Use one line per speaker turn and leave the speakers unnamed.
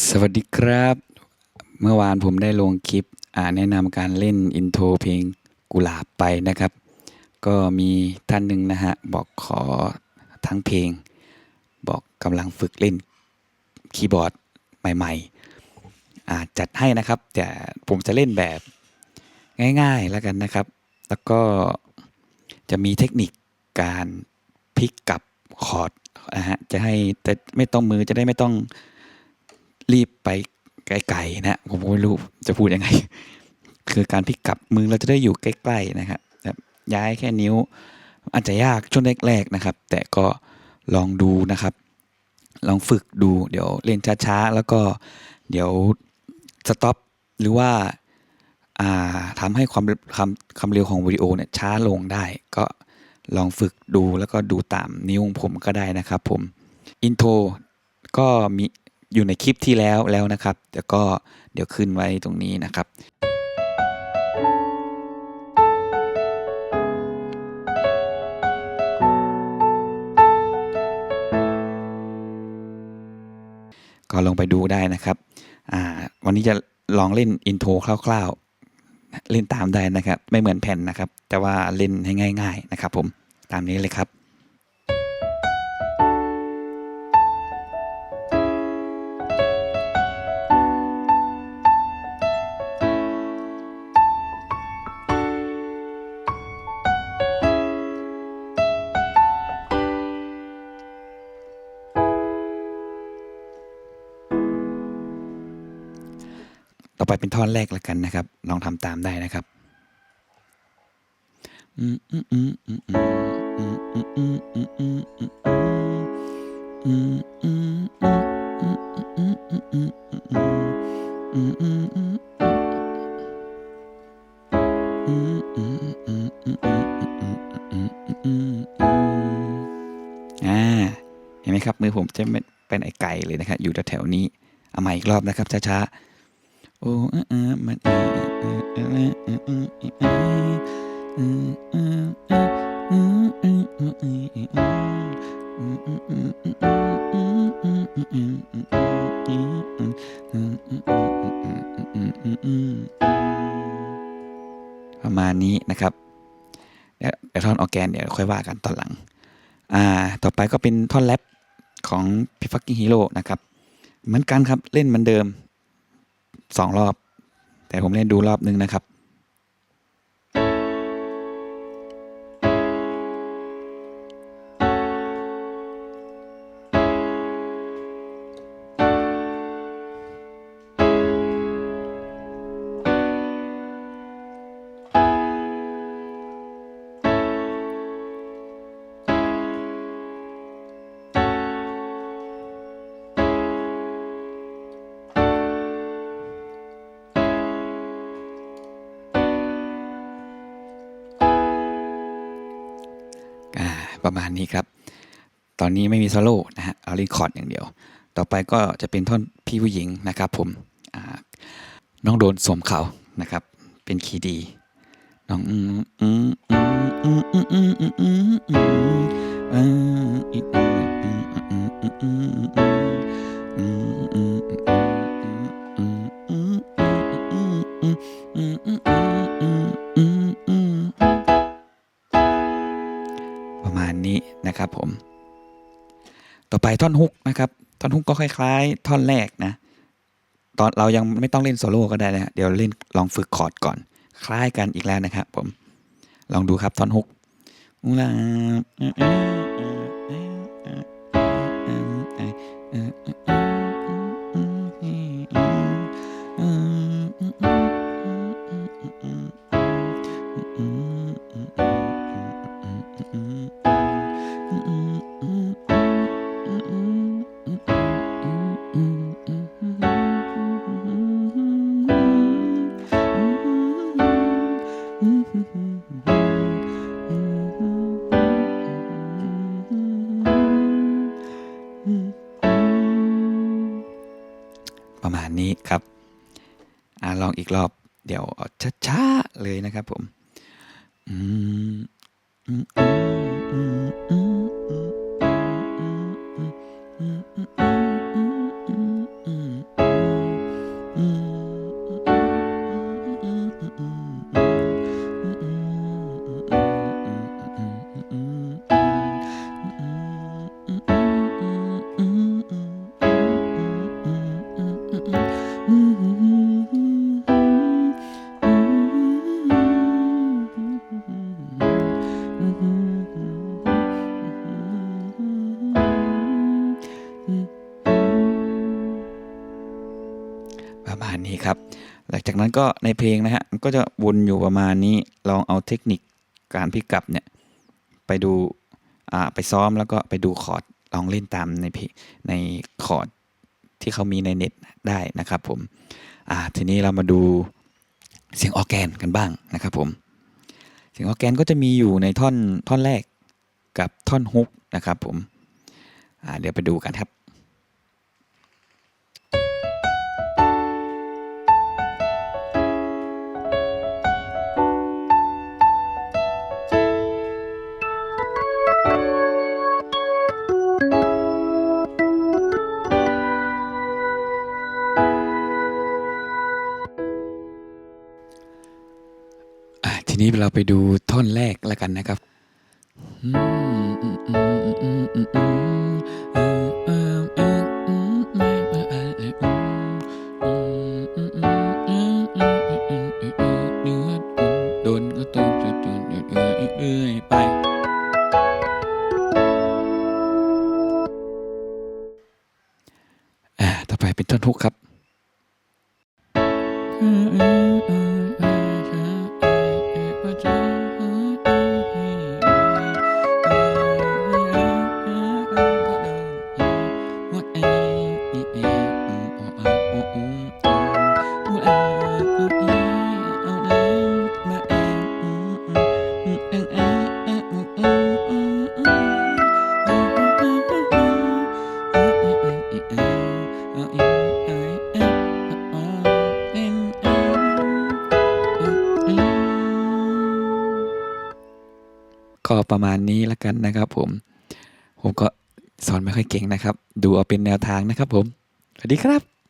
สวัสดีครับ เมื่อวานผมได้ลงคลิปแนะนำการเล่นอินโทรเพลงกุหลาบไปนะครับ ก็มีท่านหนึ่งนะฮะ บอกขอทั้งเพลง บอกกำลังฝึกเล่นคีย์บอร์ดใหม่ๆจัดให้นะครับ แต่ผมจะเล่นแบบง่ายๆแล้วกันนะครับ แล้วก็จะมีเทคนิคการพลิกกับคอร์ดนะฮะจะให้แต่ไม่ต้องมือจะได้ไม่ต้อง รีบไปไกลๆนะผมไม่รู้จะพูดยังไง คือการพลิกกลับมือเราจะได้อยู่ใกล้ๆนะครับย้ายแค่นิ้วอาจจะยากช่วงแรกๆนะครับ แต่ก็ลองดูนะครับ ลองฝึกดูเดี๋ยวเล่นช้าๆ แล้วก็เดี๋ยวสต็อปหรือว่าทำให้ความความความเร็วของวิดีโอเนี่ยช้าลงได้ ก็ลองฝึกดูแล้วก็ดูตามนิ้วผมก็ได้นะครับผมอินโทรก็มี อยู่ในคลิปที่แล้วแล้วนะครับแต่ก็เดี๋ยวขึ้นไว้ตรงนี้นะครับ ก็ลงไปดูได้นะครับ วันนี้จะลองเล่นอินโทรคร่าวๆ เล่นตามได้นะครับ ไม่เหมือนแผ่นนะครับ แต่ว่าเล่นให้ง่าย ๆ นะครับผมตามนี้เลยครับ ล่อยเป็นท่อนแรกละกันนะครับ ลองทำตามได้นะครับอืมอืมอืมอืมอืมอืมอืมอืมอืมอืมอืมอืมอืมอืมอืมอืมอืมอืมอืมเห็นไหมครับมือผมจะไม่เป็นไอไก่เลยนะครับ อยู่แถวๆนี้เอาใหม่อีกรอบนะครับช้าๆ โอ้อะอ่มันอะอะอะอะอะอะประมาณนี้นะครับแต่ท่อนออแกนเดี๋ยวค่อยว่ากันตอนหลัง อ่า ต่อไปก็เป็นท่อนแรปของพี่ฟักกิ้งฮีโร่นะครับ เหมือนกันครับเล่นเหมือนเดิม สองรอบ แต่ผมเล่นดูรอบนึงนะครับ ประมาณนี้ครับ ตอนนี้ไม่มีโซโล่นะฮะเอารีคอร์ดอย่างเดียว ต่อไปก็จะเป็นท่อนพี่ผู้หญิงนะครับผมน้องโดนสวมเขานะครับ เป็นคีย์ดี น้องอื ผม ต่อไปท่อนฮุกนะครับ ท่อนฮุกก็คล้าย ๆ ท่อนแรกนะ ตอนเรายังไม่ต้องเล่นโซโล่ก็ได้นะฮะเดี๋ยวเล่นลองฝึกคอร์ดก่อน คล้ายกันอีกแล้วนะครับผม ลองดูครับท่อนฮุกลา ประมาณนี้ครับอลองอีกรอบ เดี๋ยวช้าๆเลยนะครับผม อืม อืม อืม อืม นี้ครับ หลังจากนั้นก็ในเพลงนะฮะมันก็จะวนอยู่ประมาณนี้ ลองเอาเทคนิคการพิกับเนี่ยไปดูอ่าไปซ้อมแล้วก็ไปดูคอร์ดลองเล่นตามในเพลงในคอร์ดที่เขามีในเน็ตได้นะครับผมอ่าทีนี้เรามาดูเสียงออแกนกันบ้างนะครับผมเสียงออแกนก็จะมีอยู่ในท่อนท่อนแรกกับท่อนฮุกนะครับผมอ่าเดี๋ยวไปดูกันครับ ทีนี้เราไปดูท่อนแรกแล้วกันนะครับโดนก็ตื่นเรื่อยไป อ่า ต่อไปเป็นท่อนฮุกครับ ก็ประมาณนี้แล้วกันนะครับผม ผมก็สอนไม่ค่อยเก่งนะครับ ดูเอาเป็นแนวทางนะครับผม สวัสดีครับ